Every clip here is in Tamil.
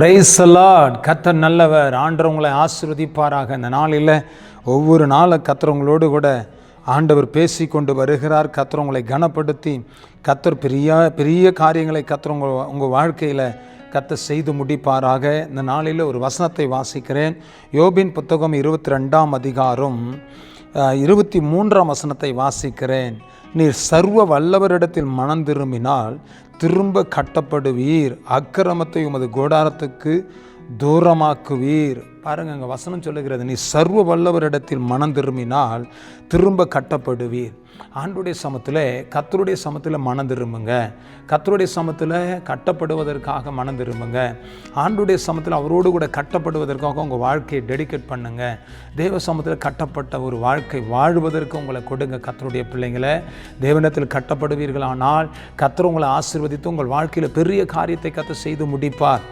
பிரைஸ் அலாட் கத்தர் நல்லவர். ஆண்டவங்களை ஆசிர்வதிப்பாராக. இந்த நாளில் ஒவ்வொரு நாளும் கத்தர் கூட ஆண்டவர் பேசி கொண்டு வருகிறார். கத்தர் கனப்படுத்தி கத்தர் பெரிய பெரிய காரியங்களை கத்தர் உங்கள் வாழ்க்கையில் கத்த செய்து முடிப்பாராக. இந்த நாளில் ஒரு வசனத்தை வாசிக்கிறேன். யோபின் புத்தகம் இருபத்தி ரெண்டாம் அதிகாரம் இருபத்தி மூன்றாம் வசனத்தை வாசிக்கிறேன். நீர் சர்வ வல்லவரிடத்தில் மனம் திரும்பினால் திரும்ப கட்டப்படுவீர். அக்கிரமத்தை உமது கோடாரத்துக்கு தூரமாக்குவீர். பாருங்க அங்கே வசனம் சொல்லுகிறது நீ சர்வ வல்லவரிடத்தில் மனம் திரும்பினால் திரும்ப கட்டப்படுவீர். ஆண்டுடைய சமத்தில் கத்தருடைய சமத்தில் மனம் திரும்புங்க. கத்தருடைய சமத்தில் கட்டப்படுவதற்காக மனம் திரும்புங்க. ஆண்டுடைய சமத்தில் அவரோடு கூட கட்டப்படுவதற்காக உங்கள் வாழ்க்கையை டெடிகேட் பண்ணுங்க. தேவ சமத்தில் கட்டப்பட்ட ஒரு வாழ்க்கை வாழ்வதற்கு உங்களை கொடுங்க கத்தருடைய பிள்ளைங்களை. தேவனத்தில் கட்டப்படுவீர்களானால் கத்தர் உங்களை ஆசிர்வதித்து உங்கள் வாழ்க்கையில் பெரிய காரியத்தை கத்த செய்து முடிப்பார்.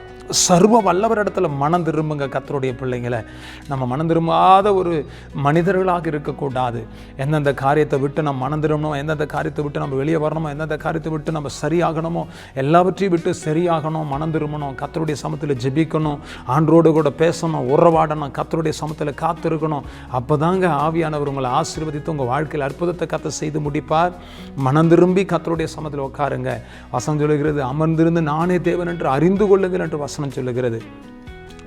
சர்வ வல்லவரிடத்துல மனம் திரும்புங்க கத்தருடைய பிள்ளைங்களை. நம்ம மனம் திரும்பாத ஒரு மனிதர்களாக இருக்கக்கூடாது. எந்தெந்த காரியத்தை விட்டு நம்ம மனம் திரும்பணும் எந்தெந்த காரியத்தை விட்டு நம்ம வெளியே வரணுமோ எந்தெந்த காரியத்தை விட்டு நம்ம சரியாகணுமோ எல்லாவற்றையும் விட்டு சரியாகணும் மனம் திரும்பணும் கத்தருடைய சமத்தில் ஜெபிக்கணும் ஆண்டரோடு கூட பேசணும் உறவாடணும் கத்தருடைய சமத்தில் காத்திருக்கணும். அப்போ தாங்க ஆவியானவர் உங்களை ஆசீர்வதித்து உங்கள் வாழ்க்கையில் அற்புதத்தை கத்தை செய்து முடிப்பார். மனம் திரும்பி கத்தருடைய சமத்தில் உட்காருங்க. வசம் சொல்லுகிறது அமர்ந்திருந்து நானே தேவன் என்று அறிந்து கொள்ளுங்கள் என்று வசனம் சொல்லுகிறது.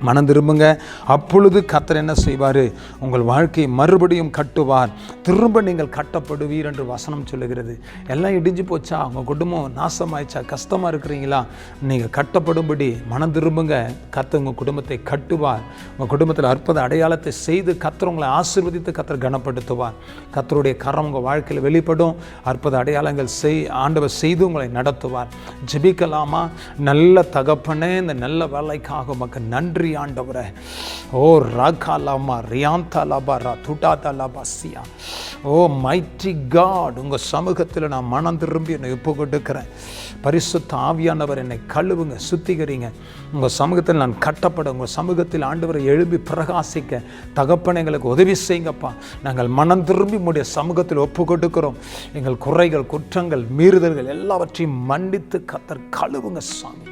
மனம் திரும்புங்க. அப்பொழுது கத்தர் என்ன செய்வார்? உங்கள் வாழ்க்கையை மறுபடியும் கட்டுவார். திரும்ப நீங்கள் கட்டப்படுவீர் என்று வசனம் சொல்லுகிறது. எல்லாம் இடிஞ்சு போச்சா? உங்கள் குடும்பம் நாசமாயிச்சா கஷ்டமாக இருக்கிறீங்களா? நீங்கள் கட்டப்படும்படி மனம் திரும்புங்க. கத்தர் உங்கள் குடும்பத்தை கட்டுவார். உங்கள் குடும்பத்தில் அற்புத அடையாளத்தை செய்து கத்தர் உங்களை ஆசீர்வதித்து கத்தர் கனப்படுத்துவார். கத்தருடைய கரம் உங்கள் வாழ்க்கையில் வெளிப்படும். அற்புத அடையாளங்கள் செய் ஆண்டவர் செய்து உங்களை நடத்துவார். ஜெபிக்கலாமா? நல்ல தகப்பனே இந்த நல்ல வேலைக்காக உமக்கு நன்றி. ஆண்டவரே. ஓ ரகா லாமா ரியாந்தா லாபா ரா துட்டாதா லாபா சியா. ஓ மைட்டி காட் உங்கள் சமூகத்தில் நான் மனம் திரும்பி என்னை ஒப்பு கொடுக்கிறேன். பரிசுத்த ஆவியானவர் என்னை கழுவுங்க சுத்திகரிங்க. உங்கள் சமூகத்தில் நான் கட்டப்பட உங்கள் சமூகத்தில் ஆண்டவரை எழுப்பி பிரகாசிக்க தகப்பனை எங்களுக்கு உதவி செய்யுங்கப்பா. நாங்கள் மனம் திரும்பி உடைய சமூகத்தில் ஒப்பு கொடுக்கிறோம். எங்கள் குறைகள் குற்றங்கள் மீறுதல்கள் எல்லாவற்றையும் மன்னித்து கத்தர் கழுவுங்க சாமி.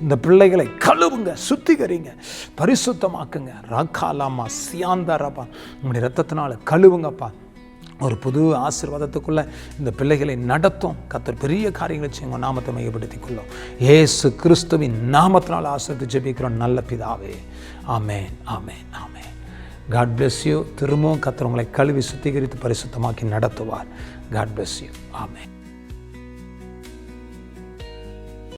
இந்த பிள்ளைகளை கழுவுங்க சுத்திகரிங்க பரிசுத்தமாக்குங்க. ராக்காலாமா சியாந்தாரப்பா உங்களுடைய ரத்தத்தினால கழுவுங்கப்பா. ஒரு புது ஆசீர்வாதத்துக்குள்ளே இந்த பிள்ளைகளை நடத்தும். கத்தர் பெரிய காரியங்களை செய்யுங்க. நாமத்தை மையப்படுத்திக் கொள்ளும் ஏசு கிறிஸ்துவின் நாமத்தினால் ஆசிர்வதித்து ஜெபிக்கிறோம். நல்ல பிதாவே. ஆமேன் ஆமேன் ஆமேன். காட் bless யூ திரும்பவும் கத்தர் உங்களை கழுவி சுத்திகரித்து பரிசுத்தமாக்கி நடத்துவார். God bless you amen.